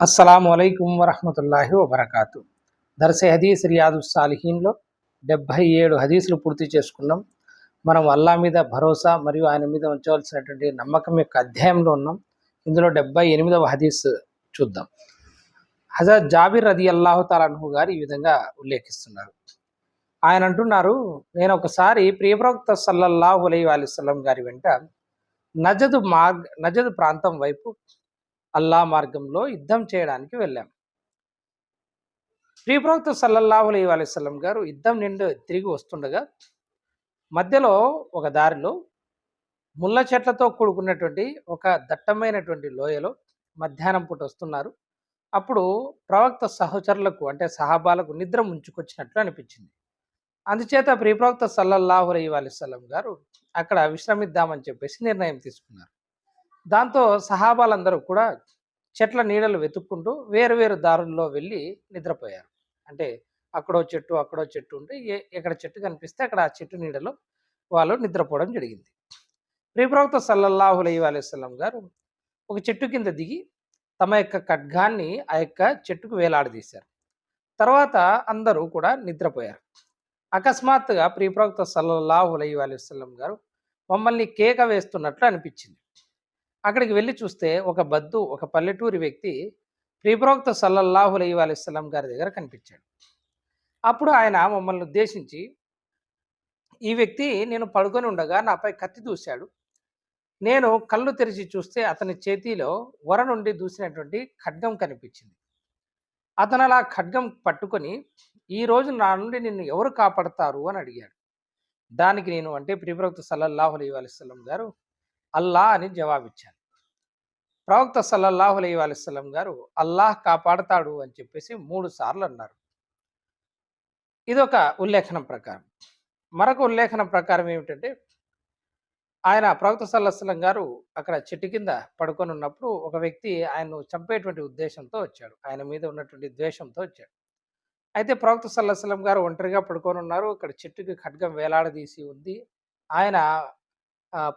అస్సలాము అలైకుం వరహమతుల్లాహి వబర్కాతు. దర్శ హదీస్ రియాదు సాలిహీన్లో డెబ్భై ఏడు హదీసులు పూర్తి చేసుకున్నాం. మనం అల్లా మీద భరోసా మరియు ఆయన మీద ఉంచవలసినటువంటి నమ్మకం యొక్క అధ్యాయంలో ఉన్నాం. ఇందులో డెబ్బై ఎనిమిదవ హదీస్ చూద్దాం. హజరత్ జాబిర్ రది అల్లాహు తాలాన్హు గారు ఈ విధంగా ఉల్లేఖిస్తున్నారు. ఆయన అంటున్నారు నేను ఒకసారి ప్రియప్రవక్త సల్లల్లాహు అలై అలిస్లం గారి వెంట నజదు మార్గ్ నజదు ప్రాంతం వైపు అల్లా మార్గంలో యుద్ధం చేయడానికి వెళ్ళాం. ప్రియప్రవక్త సల్లల్లాహు అలై అలిస్లం గారు యుద్ధం నిండి తిరిగి వస్తుండగా మధ్యలో ఒక దారిలో ముళ్ళ చెట్లతో కూడుకున్నటువంటి ఒక దట్టమైనటువంటి లోయలో మధ్యాహ్నం పూట వస్తున్నారు. అప్పుడు ప్రవక్త సహచరులకు అంటే సహాబాలకు నిద్ర ముంచుకొచ్చినట్లు అనిపించింది. అందుచేత ప్రియప్రవక్త సల్లల్లాహు అలై అలిస్లం గారు అక్కడ విశ్రమిద్దామని చెప్పేసి నిర్ణయం తీసుకున్నారు. దాంతో సహాబాలందరూ కూడా చెట్ల నీడలు వెతుక్కుంటూ వేరు వేరు దారుల్లో వెళ్ళి నిద్రపోయారు. అంటే అక్కడో చెట్టు అక్కడో చెట్టు ఉంటే ఏ ఎక్కడ చెట్టు కనిపిస్తే అక్కడ ఆ చెట్టు నీడలో వాళ్ళు నిద్రపోవడం జరిగింది. ప్రియప్రవక్త సల్లల్లాహు అలై అలైస్లం గారు ఒక చెట్టు కింద దిగి తమ యొక్క ఖడ్గాన్ని ఆ యొక్క చెట్టుకు వేలాడదీశారు. తర్వాత అందరూ కూడా నిద్రపోయారు. అకస్మాత్తుగా ప్రియప్రవక్త సల్లల్లాహు అలై అలైస్లం గారు మమ్మల్ని కేక వేస్తున్నట్లు అనిపించింది. అక్కడికి వెళ్ళి చూస్తే ఒక బద్దు ఒక పల్లెటూరి వ్యక్తి ప్రియప్రవక్త సల్లల్లాహు అలై అలైస్లం గారి దగ్గర కనిపించాడు. అప్పుడు ఆయన మమ్మల్ని ఉద్దేశించి ఈ వ్యక్తి నేను పడుకొని ఉండగా నాపై కత్తి దూశాడు. నేను కళ్ళు తెరిచి చూస్తే అతని చేతిలో వర నుండి దూసినటువంటి ఖడ్గం కనిపించింది. అతను అలా ఖడ్గం పట్టుకొని ఈ రోజు నా నుండి నిన్ను ఎవరు కాపాడతారు? అని అడిగాడు. దానికి నేను అంటే ప్రియప్రవక్త సల్లల్లాహు అలై అలైస్లం గారు అల్లా అని జవాబిచ్చాను ప్రవక్త సల్లల్లాహు అలై అలైస్లం గారు అల్లాహ్ కాపాడతాడు అని చెప్పేసి మూడు సార్లు అన్నారు. ఇదొక ఉల్లేఖనం ప్రకారం. మరొక ఉల్లేఖనం ప్రకారం ఏమిటంటే ఆయన ప్రవక్త సల్లస్లం గారు అక్కడ చెట్టు కింద పడుకొని ఉన్నప్పుడు ఒక వ్యక్తి ఆయన్ను చంపేటువంటి ఉద్దేశంతో వచ్చాడు. ఆయన మీద ఉన్నటువంటి ద్వేషంతో వచ్చాడు. అయితే ప్రవక్త సల్లస్లం గారు ఒంటరిగా పడుకొని ఉన్నారు. ఇక్కడ చెట్టుకి ఖడ్గం వేలాడదీసి ఉంది. ఆయన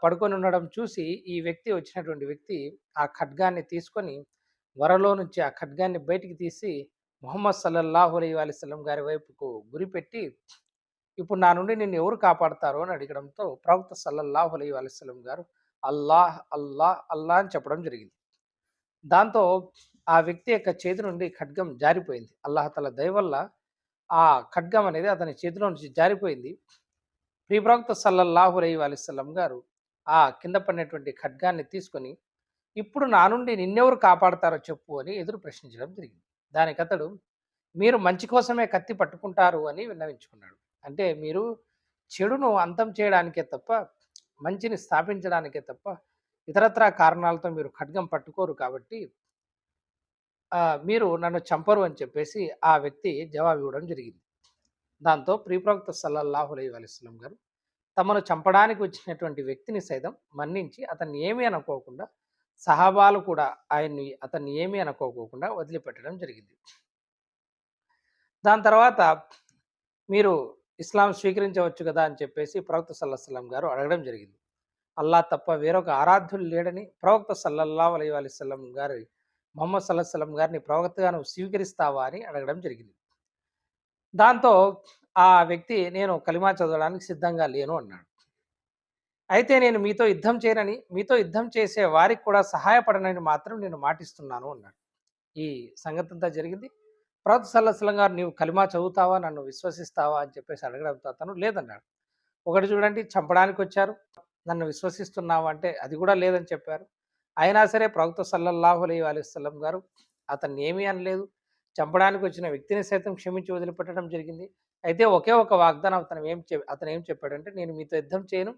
పడుకొని ఉండడం చూసి ఈ వ్యక్తి వచ్చినటువంటి వ్యక్తి ఆ ఖడ్గాన్ని తీసుకొని వరలో నుంచి ఆ ఖడ్గాన్ని బయటికి తీసి ముహమ్మద్ సల్లల్లాహు అలై అలిస్లం గారి వైపుకు గురిపెట్టి ఇప్పుడు నా నుండి నిన్ను ఎవరు కాపాడతారు? అని అడగడంతో ప్రవక్త సల్లల్లాహు అలై అలిస్లం గారు అల్లాహ్ అల్లాహ్ అల్లా అని చెప్పడం జరిగింది. దాంతో ఆ వ్యక్తి యొక్క చేతి నుండి ఖడ్గం జారిపోయింది. అల్లాహతల దయ వల్ల ఆ ఖడ్గం అనేది అతని చేతిలో నుంచి జారిపోయింది. ప్రియప్రవక్త సల్లల్లాహు అలై అలిస్లం గారు ఆ కింద పడినటువంటి ఖడ్గాన్ని తీసుకొని ఇప్పుడు నా నుండి నిన్నెవరు కాపాడతారో చెప్పు అని ఎదురు ప్రశ్నించడం జరిగింది. దానికి అతడు మీరు మంచి కోసమే కత్తి పట్టుకుంటారు అని విన్నవించుకున్నాడు. అంటే మీరు చెడును అంతం చేయడానికే తప్ప మంచిని స్థాపించడానికే తప్ప ఇతరత్రా కారణాలతో మీరు ఖడ్గం పట్టుకోరు కాబట్టి మీరు నన్ను చంపరు అని చెప్పేసి ఆ వ్యక్తి జవాబు ఇవ్వడం జరిగింది. దాంతో ప్రియప్రవక్త సల్లల్లాహు అలై అలిస్లం గారు తమను చంపడానికి వచ్చినటువంటి వ్యక్తిని సైతం మన్నించి అతన్ని ఏమీ అనుకోకుండా సహాబాలు కూడా ఆయన్ని అతన్ని ఏమీ అనుకోకోకుండా వదిలిపెట్టడం జరిగింది. దాని తర్వాత మీరు ఇస్లాం స్వీకరించవచ్చు కదా అని చెప్పేసి ప్రవక్త సల్లల్లాం గారు అడగడం జరిగింది. అల్లా తప్ప వేరొక ఆరాధ్యులు లేడని ప్రవక్త సల్లల్లా అలై అలిస్లం గారి మొహమ్మద్ సల్లాహం గారిని ప్రవక్తగా నువ్వు స్వీకరిస్తావా అని అడగడం జరిగింది. దాంతో ఆ వ్యక్తి నేను కలిమా చదవడానికి సిద్ధంగా లేను అన్నాడు. అయితే నేను మీతో యుద్ధం చేయనని మీతో యుద్ధం చేసే వారికి కూడా సహాయపడనని మాత్రం నేను మాటిస్తున్నాను అన్నాడు. ఈ సంగతి అంతా జరిగింది. ప్రవత సల్లసలం గారు నీవు కలిమా చదువుతావా? నన్ను విశ్వసిస్తావా? అని చెప్పేసి అడగడంతో అతను లేదన్నాడు. ఒకటి చూడండి చంపడానికి వచ్చారు. నన్ను విశ్వసిస్తున్నావా? అంటే అది కూడా లేదని చెప్పారు. అయినా సరే ప్రవక్త సల్లల్లాహు అలై అలిస్లం గారు అతన్ని ఏమీ అనలేదు. చంపడానికి వచ్చిన వ్యక్తిని సైతం క్షమించి వదిలిపెట్టడం జరిగింది. అయితే ఒకే ఒక వాగ్దానం అతను ఏం చె అతను ఏం చెప్పాడంటే నేను మీతో యుద్ధం చేయను.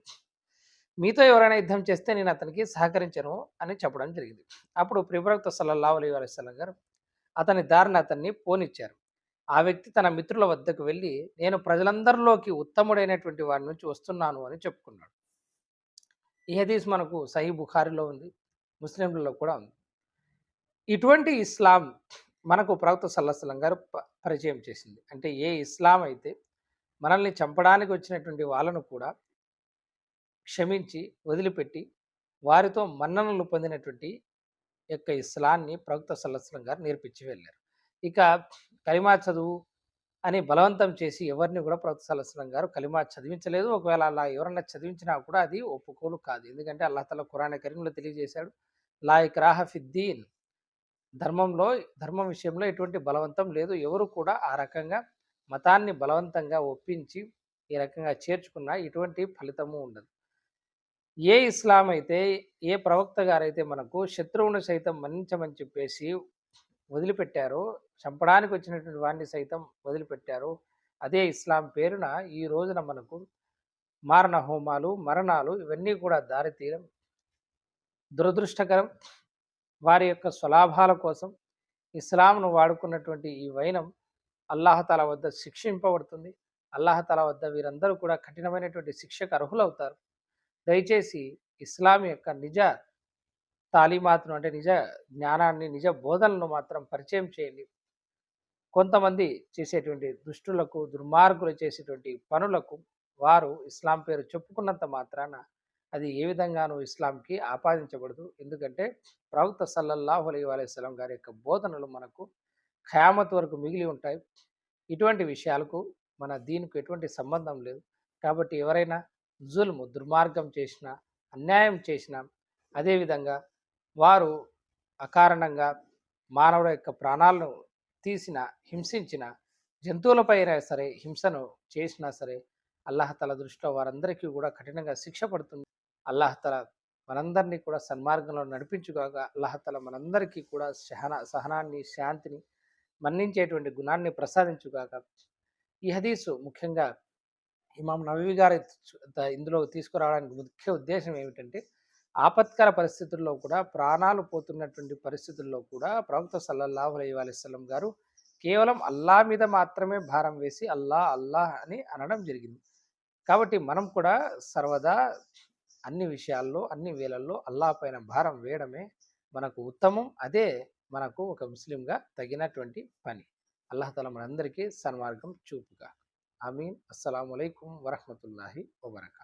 మీతో ఎవరైనా యుద్ధం చేస్తే నేను అతనికి సహకరించను అని చెప్పడం జరిగింది. అప్పుడు ప్రిప్రవక్త సల్లల్లాహు అలై అలిస్లం గారు అతని దారిని అతన్ని పోనిచ్చారు. ఆ వ్యక్తి తన మిత్రుల వద్దకు వెళ్ళి నేను ప్రజలందరిలోకి ఉత్తముడైనటువంటి వారి నుంచి వస్తున్నాను అని చెప్పుకున్నాడు. ఈ హదీస్ మనకు సహీ బుఖారిలో ఉంది ముస్లింలలో కూడా ఉంది. ఇటువంటి ఇస్లాం మనకు ప్రవక్త సల్లస్లం గారు ప- పరిచయం చేసింది. అంటే ఏ ఇస్లాం అయితే మనల్ని చంపడానికి వచ్చినటువంటి వాళ్ళను కూడా క్షమించి వదిలిపెట్టి వారితో మన్ననలు పొందినటువంటి యొక్క ఇస్లాన్ని ప్రవక్త సల్లస్లం గారు నేర్పించి వెళ్ళారు. ఇక కలిమా చదువు అని బలవంతం చేసి ఎవరిని కూడా ప్రవక్త సల్లస్లం గారు కలిమా చదివించలేదు. ఒకవేళ అలా ఎవరన్నా చదివించినా కూడా అది ఒప్పుకోలు కాదు. ఎందుకంటే అల్లాహతల తల ఖురాన్ కరీంలో తెలియజేశాడు లా ఇక్రాహ ఫిద్దీన్ ధర్మంలో ధర్మం విషయంలో ఎటువంటి బలవంతం లేదు. ఎవరు కూడా ఆ రకంగా మతాన్ని బలవంతంగా ఒప్పించి ఈ రకంగా చేర్చుకున్న ఎటువంటి ఫలితము ఉండదు. ఏ ఇస్లాం అయితే ఏ ప్రవక్త గారైతే మనకు శత్రువును సైతం మన్నించమని చెప్పేసి వదిలిపెట్టారో చంపడానికి వచ్చినటువంటి వాడిని సైతం వదిలిపెట్టారు అదే ఇస్లాం పేరున ఈ రోజున మనకు మారణ హోమాలు మరణాలు ఇవన్నీ కూడా దారితీయడం దురదృష్టకరం వారి యొక్క స్వలాభాల కోసం ఇస్లాంను వాడుకున్నటువంటి ఈ వైనం అల్లాహతల వద్ద శిక్షింపబడుతుంది. అల్లాహతల వద్ద వీరందరూ కూడా కఠినమైనటువంటి శిక్షకు అర్హులవుతారు. దయచేసి ఇస్లాం యొక్క నిజ తాలీమాతను అంటే నిజ జ్ఞానాన్ని నిజ బోధనను మాత్రం పరిచయం చేయండి. కొంతమంది చేసేటువంటి దుష్టులకు దుర్మార్గులు చేసేటువంటి పనులకు వారు ఇస్లాం పేరు చెప్పుకున్నంత మాత్రాన అది ఏ విధంగానూ ఇస్లాంకి ఆపాదించబడదు. ఎందుకంటే ప్రవక్త సల్లల్లాహు అలీ అలైస్లం గారి యొక్క బోధనలు మనకు ఖయామత్ వరకు మిగిలి ఉంటాయి. ఇటువంటి విషయాలకు మన దీనికి ఎటువంటి సంబంధం లేదు. కాబట్టి ఎవరైనా జుల్ము దుర్మార్గం చేసిన అన్యాయం చేసిన అదేవిధంగా వారు అకారణంగా మానవుల యొక్క ప్రాణాలను తీసిన హింసించిన జంతువులపైన సరే హింసను చేసినా సరే అల్లాహతల దృష్టిలో వారందరికీ కూడా కఠినంగా శిక్ష పడుతుంది. అల్లాహతల మనందరినీ కూడా సన్మార్గంలో నడిపించుగాక అల్లాహతల మనందరికీ కూడా సహన సహనాన్ని శాంతిని మన్నించేటువంటి గుణాన్ని ప్రసాదించుగాక. ఈ హదీసు ముఖ్యంగా ఇమాం నవీ గారు ఇందులో తీసుకురావడానికి ముఖ్య ఉద్దేశం ఏమిటంటే ఆపత్కర పరిస్థితుల్లో కూడా ప్రాణాలు పోతున్నటువంటి పరిస్థితుల్లో కూడా ప్రవక్త సల్లల్లాహు అలై గారు కేవలం అల్లా మీద మాత్రమే భారం వేసి అల్లా అల్లాహ్ అని అనడం జరిగింది. కాబట్టి మనం కూడా సర్వదా అన్ని విషయాల్లో అన్ని వేళల్లో అల్లా పైన భారం వేయడమే మనకు ఉత్తమం. అదే మనకు ఒక ముస్లింగా తగినటువంటి పని. అల్లహతల మనందరికీ సన్మార్గం చూపుగా ఆమీన్. అస్సలం అయికం వరహమతుల్లాహి వబర్కా